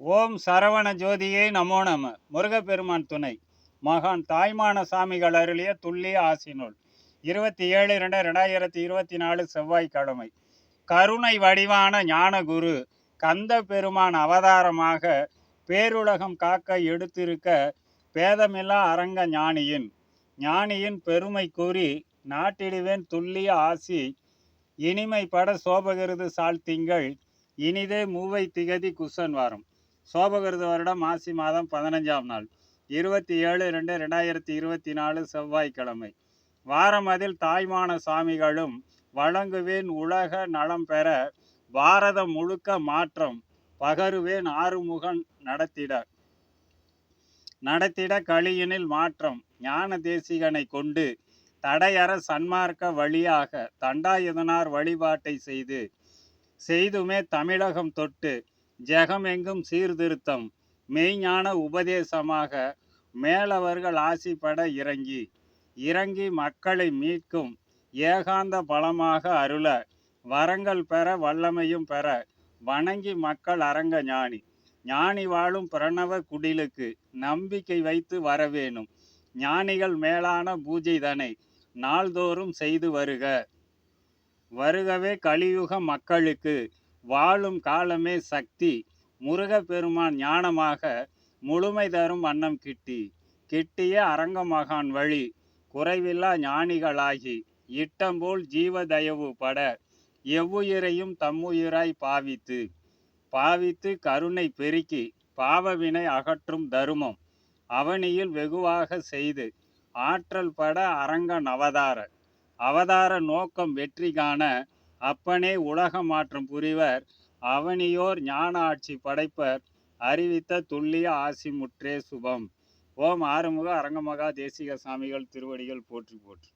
ஓம் சரவண ஜோதியே நமோ நம. முருகப்பெருமான் துணை. மகான் தாய்மான சாமிகள் அருளிய துல்லிய ஆசினூல் இருபத்தி ஏழு இரண்டு ரெண்டாயிரத்தி இருபத்தி நாலு செவ்வாய்க்கிழமை. கருணை வடிவான ஞானகுரு கந்த பெருமான் அவதாரமாக பேருலகம் காக்க எடுத்திருக்க பேதமில்லா அரங்க ஞானியின். ஞானியின் பெருமை கூறி நாட்டிடுவேன் துல்லிய ஆசி. இனிமைப்பட சோபகிருது சால் திங்கள். இனிதே மூவை திகதி குசன் வாரம். சோபகிருத வருடம் மாசி மாதம் பதினஞ்சாம் நாள். இருபத்தி ஏழு ரெண்டு ரெண்டாயிரத்தி இருபத்தி நாலு செவ்வாய்க்கிழமை. வாரம் அதில் தாய்மான சாமிகளும் வழங்குவேன் உலக நலம் பெற பாரதம் முழுக்க மாற்றம் பகருவேன் ஆறுமுகன் நடத்திட. நடத்திட கலியினில் மாற்றம் ஞான தேசிகனை கொண்டு தடையற சன்மார்க்க வழியாக தண்டாயுதனார் வழிபாட்டை செய்து செய்துமே தமிழகம் தொட்டு ஜெகமெங்கும் சீர்திருத்தம். மெய்ஞான உபதேசமாக மேலவர்கள் ஆசிப்பட இறங்கி இறங்கி மக்களை மீட்கும் ஏகாந்த பலமாக அருள வரங்கள் பெற வல்லமையும் பெற வணங்கி மக்கள் அரங்க ஞானி. ஞானி வாழும் பிரணவ குடிலுக்கு நம்பிக்கை வைத்து வரவேணும். ஞானிகள் மேலான பூஜை தனை நாள்தோறும் செய்து வருக. வருகவே கலியுக மக்களுக்கு வாழும் காலமே சக்தி. முருகப்பெருமான் ஞானமாக முழுமை தரும் வண்ணம் கிட்டி. கிட்டிய அரங்கமகான் வழி குறைவில்லா ஞானிகளாகி இட்டம்போல் ஜீவதயவு பட எவ்வுயிரையும் தம்முயிராய் பாவித்து. பாவித்து கருணை பெருக்கி பாவவினை அகற்றும் தருமம் அவனியில் வெகுவாக செய்து ஆற்றல் பட அரங்கன் அவதார அவதார நோக்கம் வெற்றி காண அப்பனே உலக மாற்றம் புரிவர் அவனியோர் ஞான ஆட்சி படைப்பர் அறிவித்த துல்லிய ஆசி முற்றே சுபம். ஓம் ஆறுமுக அரங்கமகா தேசிக சாமிகள் திருவடிகள் போற்றி போற்றி.